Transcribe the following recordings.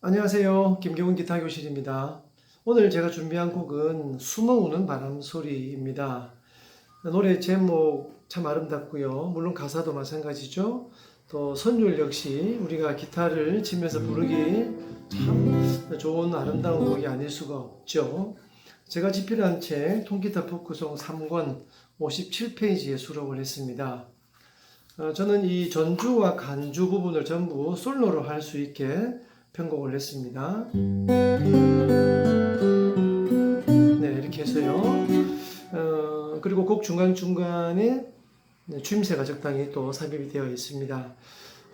안녕하세요. 김경훈 기타 교실입니다. 오늘 제가 준비한 곡은 숨어 우는 바람 소리입니다. 노래 제목 참 아름답고요. 물론 가사도 마찬가지죠. 또 선율 역시 우리가 기타를 치면서 부르기 참 좋은 아름다운 곡이 아닐 수가 없죠. 제가 집필한 책 통기타 포크송 3권 57페이지에 수록을 했습니다. 어, 저는 이 전주와 간주 부분을 전부 솔로로 할 수 있게 편곡을 했습니다. 네, 이렇게 해서요. 어, 그리고 곡 중간중간에 네, 주임새가 적당히 또 삽입이 되어 있습니다.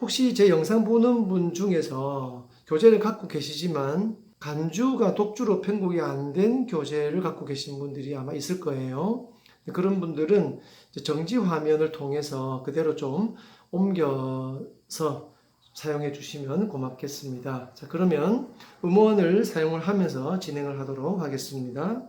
혹시 제 영상 보는 분 중에서 교재를 갖고 계시지만 간주가 독주로 편곡이 안 된 교재를 갖고 계신 분들이 아마 있을 거예요. 그런 분들은 정지 화면을 통해서 그대로 좀 옮겨서 사용해 주시면 고맙겠습니다. 자, 그러면 음원을 사용을 하면서 진행을 하도록 하겠습니다.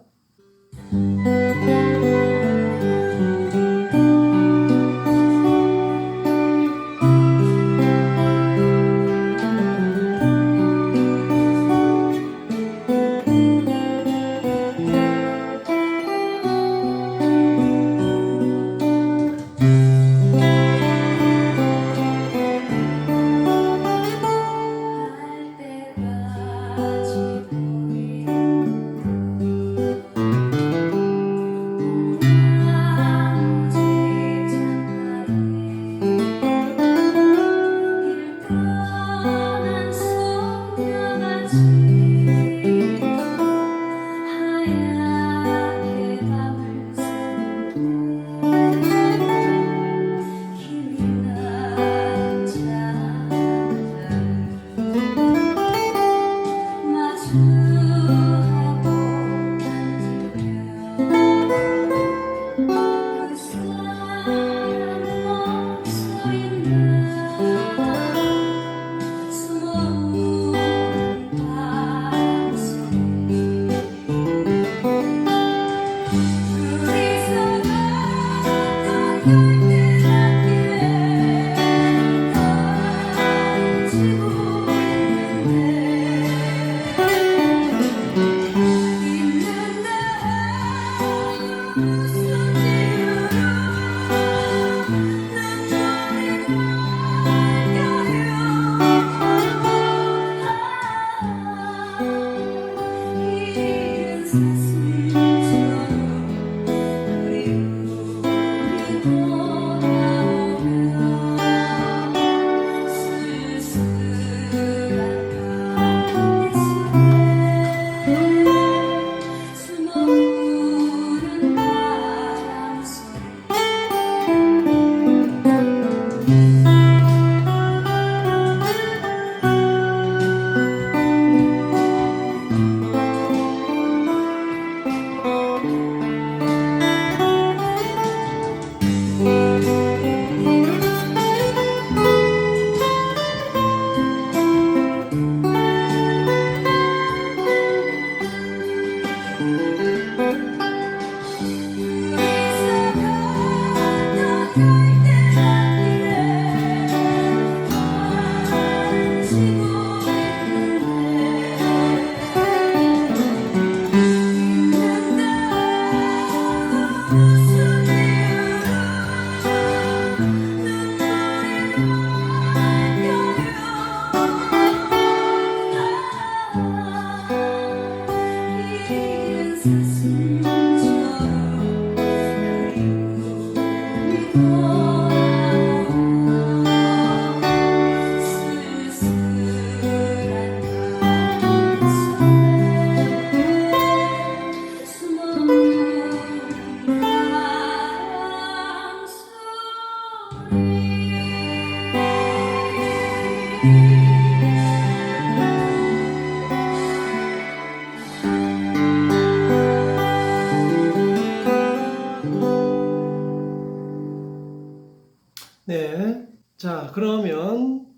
걷던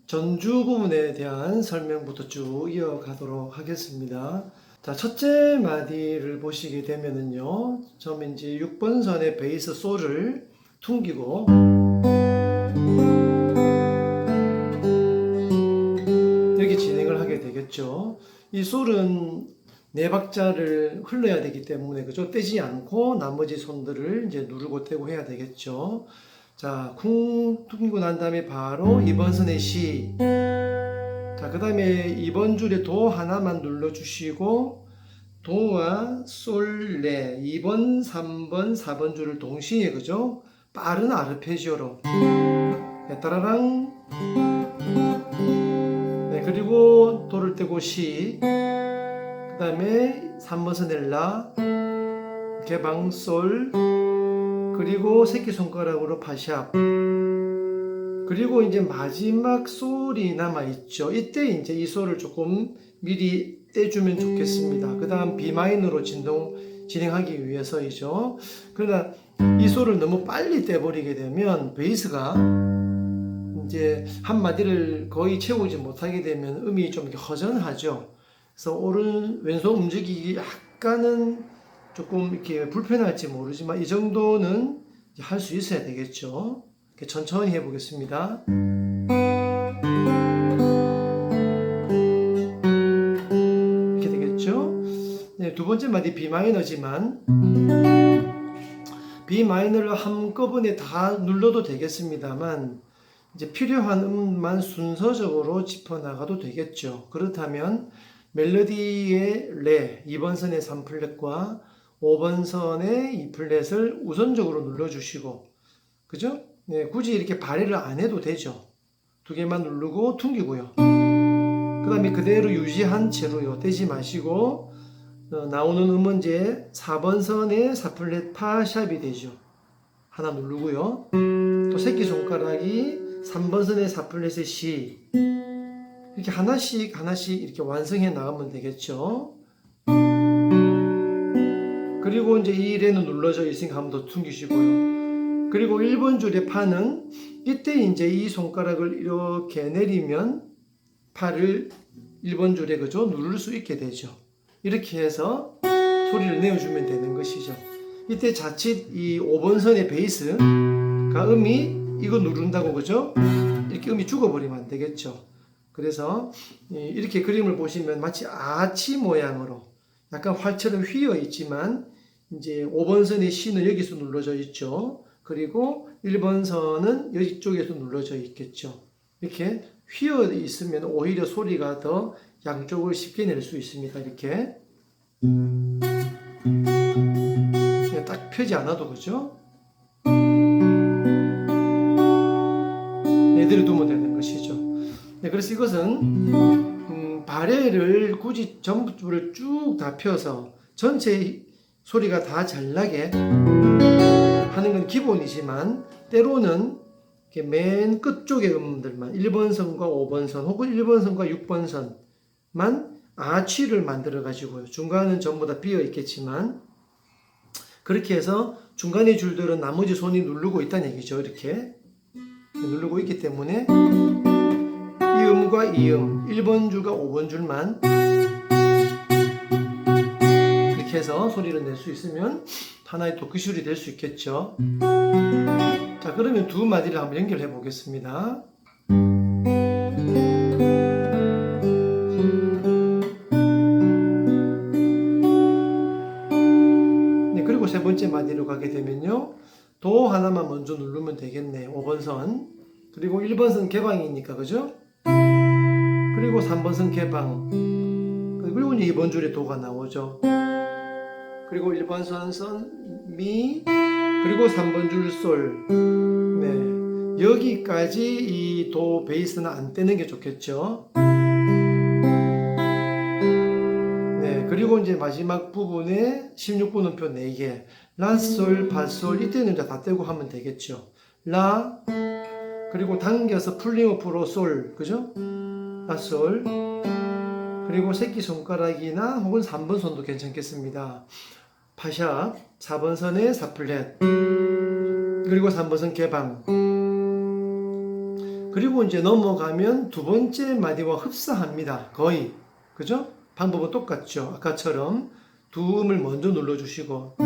전주 부분에 대한 설명부터 쭉 이어가도록 하겠습니다. 자, 첫째 마디를 보시게 되면은요. 처음에 이제 6번 선의 베이스 솔을 퉁기고 이렇게 진행을 하게 되겠죠. 이 솔은 네 박자를 흘러야 되기 때문에 그죠? 떼지 않고 나머지 손들을 이제 누르고 떼고 해야 되겠죠. 자, 쿵 튕기고 난 다음에 바로 2번 선의 시. 자, 그 다음에 2번 줄에 도 하나만 눌러주시고 도와 솔, 레 2번, 3번, 4번 줄을 동시에 그죠? 빠른 아르페지오로 네, 따라랑 네, 그리고 도를 떼고 시. 그 다음에 3번 선엘라, 개방 솔, 그리고 새끼손가락으로 파샵. 그리고 이제 마지막 솔이 남아있죠. 이때 이제 이 솔을 조금 미리 떼주면 좋겠습니다. 그 다음 B마이너로 진동, 진행하기 위해서이죠. 그러나 이 솔을 너무 빨리 떼버리게 되면 베이스가 이제 한 마디를 거의 채우지 못하게 되면 음이 좀 허전하죠. 그래서 오른 왼손 움직이기 약간은 조금 이렇게 불편할지 모르지만 이 정도는 할 수 있어야 되겠죠. 천천히 해보겠습니다. 이렇게 되겠죠. 네, 두 번째 마디 B 마이너지만 B 마이너를 한꺼번에 다 눌러도 되겠습니다만 이제 필요한 음만 순서적으로 짚어 나가도 되겠죠. 그렇다면 멜로디의 레 2번 선의 3플랫과 5번 선의 2플랫을 우선적으로 눌러주시고 그죠? 네, 굳이 이렇게 발해를 안 해도 되죠. 두 개만 누르고 퉁기고요. 그 다음에 그대로 유지한 채로요. 떼지 마시고 어, 나오는 음은 이제 4번 선의 4플랫 파샵이 되죠. 하나 누르고요. 또 새끼손가락이 3번 선의 4플랫의 C 이렇게 하나씩 하나씩 이렇게 완성해 나가면 되겠죠. 그리고 이제 이 레는 눌러져 있으니까 한번 더 퉁기시고요. 그리고 1번 줄의 파는 이때 이제 이 손가락을 이렇게 내리면 파를 1번 줄에 그죠? 누를 수 있게 되죠. 이렇게 해서 소리를 내어주면 되는 것이죠. 이때 자칫 이 5번 선의 베이스가 음이 이거 누른다고 그죠? 이렇게 음이 죽어버리면 안 되겠죠. 그래서 이- 이렇게 그림을 보시면 마치 아치 모양으로 약간 활처럼 휘어 있지만 이제 5번 선의 C는 여기서 눌러져 있죠. 그리고 1번 선은 이쪽에서 눌러져 있겠죠. 이렇게 휘어 있으면 오히려 소리가 더 양쪽을 쉽게 낼 수 있습니다. 이렇게 딱 펴지 않아도 그죠? 애들을 두면 되는 것이죠. 네, 그래서 이것은 음, 발해를 굳이 전부를 쭉 다 펴서 전체 소리가 다 잘 나게 하는 건 기본이지만 때로는 맨 끝쪽의 음들만 1번 선과 5번 선 혹은 1번 선과 6번 선만 아치를 만들어 가지고요. 중간은 전부 다 비어 있겠지만 그렇게 해서 중간의 줄들은 나머지 손이 누르고 있다는 얘기죠. 이렇게 누르고 있기 때문에 이 음과 이 음, 1번 줄과 5번 줄만 해서 소리를 낼 수 있으면 하나의 도끼술이 될 수 있겠죠. 자, 그러면 두 마디를 한번 연결해 보겠습니다. 네, 그리고 세 번째 마디로 가게 되면요. 도 하나만 먼저 누르면 되겠네. 5번 선. 그리고 1번 선 개방이니까, 그죠? 그리고 3번 선 개방. 그리고 이제 2번 줄에 도가 나오죠. 그리고 1번 선, 선, 미, 그리고 3번 줄 솔. 네. 여기까지 이 도 베이스는 안 떼는 게 좋겠죠. 네. 그리고 이제 마지막 부분에 16분음표 4개. 라, 솔, 파, 솔. 이때는 이제 다 떼고 하면 되겠죠. 라, 그리고 당겨서 풀링오프로 솔. 그죠? 라, 솔. 그리고 새끼손가락이나 혹은 3번 손도 괜찮겠습니다. 파샵, 4번 선에 4플랫, 그리고 3번 선 개방. 그리고 이제 넘어가면 두 번째 마디와 흡사합니다. 거의. 그죠? 방법은 똑같죠. 아까처럼 두 음을 먼저 눌러주시고, 또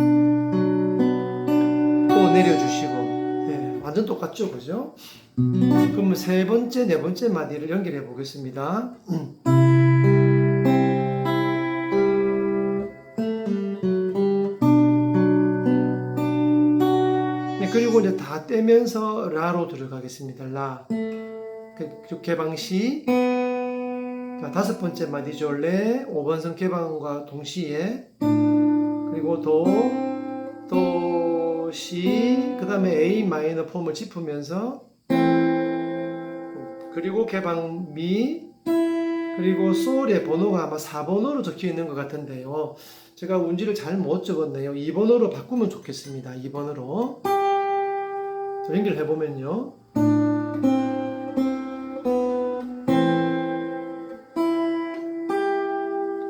내려주시고, 네, 완전 똑같죠. 그죠? 그러면 세 번째, 네 번째 마디를 연결해 보겠습니다. 음. 가겠습니다. 라. 그 개방시. 자, 다섯 번째 마디죠. 레. 5번선 개방과 동시에. 그리고 도. 도, 시. 그 다음에 A 마이너 폼을 짚으면서. 그리고 개방 미. 그리고 솔의 번호가 아마 4번호로 적혀 있는 것 같은데요. 제가 운지를 잘 못 적었네요. 2번으로 바꾸면 좋겠습니다. 2번으로. 자, 연결해 보면요.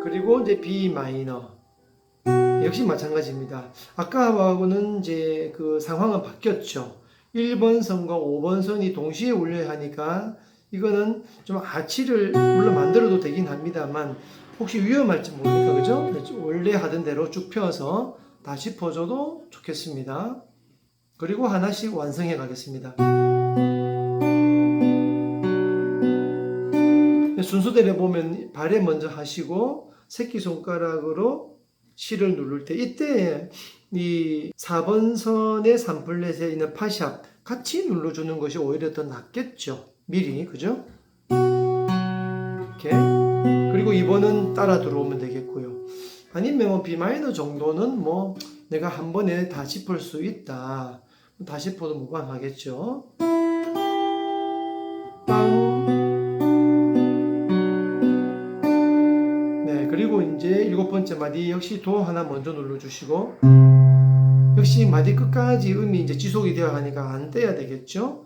그리고 이제 B 마이너. 역시 마찬가지입니다. 아까하고는 이제 그 상황은 바뀌었죠. 1번 선과 5번 선이 동시에 올려야 하니까 이거는 좀 아치를 물론 만들어도 되긴 합니다만 혹시 위험할지 모르니까 그죠? 원래 하던 대로 쭉 펴서 다시 퍼줘도 좋겠습니다. 그리고 하나씩 완성해 가겠습니다. 순서대로 보면 발에 먼저 하시고 새끼손가락으로 실을 누를 때 이때 이 4번 선의 3플랫에 있는 파샵 같이 눌러주는 것이 오히려 더 낫겠죠. 미리 그죠? 이렇게 그리고 2번은 따라 들어오면 되겠고요. 아니면 뭐 B 마이너 정도는 뭐 내가 한 번에 다 짚을 수 있다. 다 짚어도 무방하겠죠. 빵. 네, 그리고 이제 일곱 번째 마디 역시 도 하나 먼저 눌러주시고 역시 마디 끝까지 음이 이제 지속이 되어 하니까 안 떼야 되겠죠.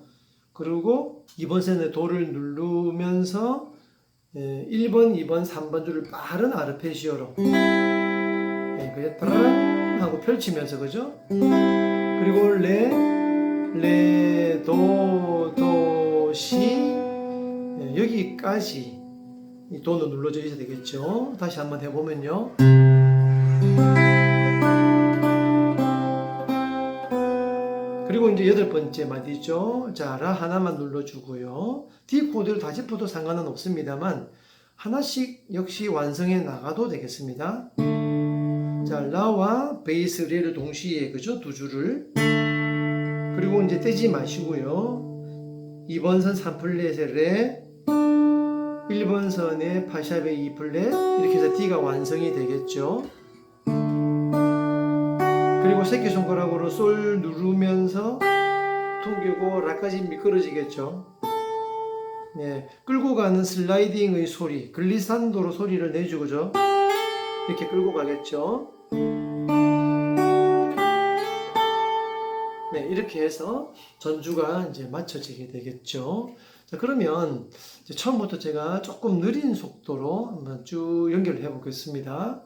그리고 이번 선에 도를 누르면서 예, 1번, 2번, 3번 줄을 빠른 아르페지오로 네, 그냥 따란 하고 펼치면서 그죠? 그리고 레, 레, 도, 도, 시 예, 여기까지 이 도는 눌러져 있어야 되겠죠? 다시 한번 해보면요. 그리고 이제 여덟 번째 마디죠. 자, 라 하나만 눌러주고요. D 코드를 다 짚어도 상관은 없습니다만 하나씩 역시 완성해 나가도 되겠습니다. 자, 라와 베이스 레를 동시에 그죠? 두 줄을 그리고 이제 떼지 마시고요. 2번 선 3플랫의 레 1번 선의 파샵의 2플랫 이렇게 해서 D가 완성이 되겠죠. 그리고 새끼손가락으로 솔 누르면서 퉁기고 라까지 미끄러지겠죠. 네, 끌고 가는 슬라이딩의 소리, 글리산도로 소리를 내주고죠. 이렇게 끌고 가겠죠. 네, 이렇게 해서 전주가 이제 맞춰지게 되겠죠. 자, 그러면 처음부터 제가 조금 느린 속도로 한번 쭉 연결해 보겠습니다.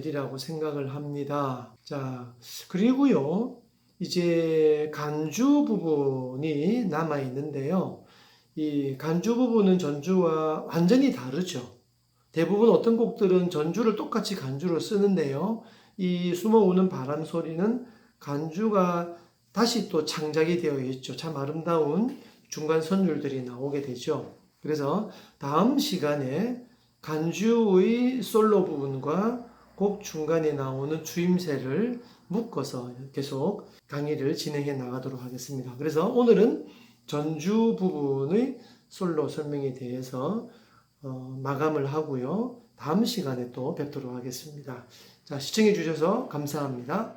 되리라고 생각을 합니다. 자, 그리고요, 이제 간주 부분이 남아 있는데요. 이 간주 부분은 전주와 완전히 다르죠. 대부분 어떤 곡들은 전주를 똑같이 간주로 쓰는데요. 이 숨어 오는 바람 소리는 간주가 다시 또 창작이 되어 있죠. 참 아름다운 중간 선율들이 나오게 되죠. 그래서 다음 시간에 간주의 솔로 부분과 곡 중간에 나오는 주임새를 묶어서 계속 강의를 진행해 나가도록 하겠습니다. 그래서 오늘은 전주 부분의 솔로 설명에 대해서 어, 마감을 하고요. 다음 시간에 또 뵙도록 하겠습니다. 자, 시청해 주셔서 감사합니다.